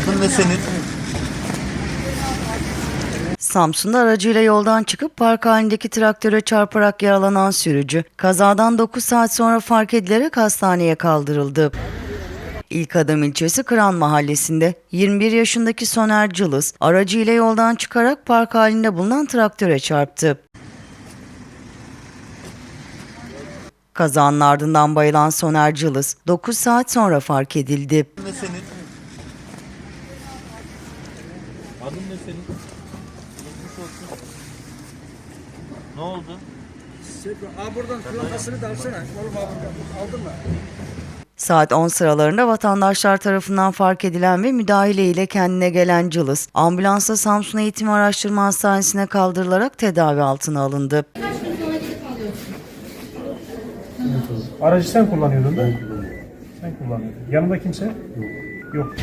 Adın ne senin? Samsun'da aracıyla yoldan çıkıp park halindeki traktöre çarparak yaralanan sürücü, kazadan 9 saat sonra fark edilerek hastaneye kaldırıldı. İlk Adım ilçesi Kıran Mahallesi'nde 21 yaşındaki Soner Cılız aracıyla yoldan çıkarak park halinde bulunan traktöre çarptı. Kazanın ardından bayılan Soner Cılız 9 saat sonra fark edildi. Adın ne senin? Adın ne senin? Geçmiş olsun. Ne oldu? Aa buradan plakasını da alsana. Oğlum abi aldın mı? Saat 10 sıralarında vatandaşlar tarafından fark edilen ve müdahale ile kendine gelen Cılız, ambulansla Samsun Eğitim Araştırma Hastanesi'ne kaldırılarak tedavi altına alındı. Aracı sen kullanıyordun da? Ben kullanıyordum. Sen kullanıyordun. Yanında kimse? Yok. Yok.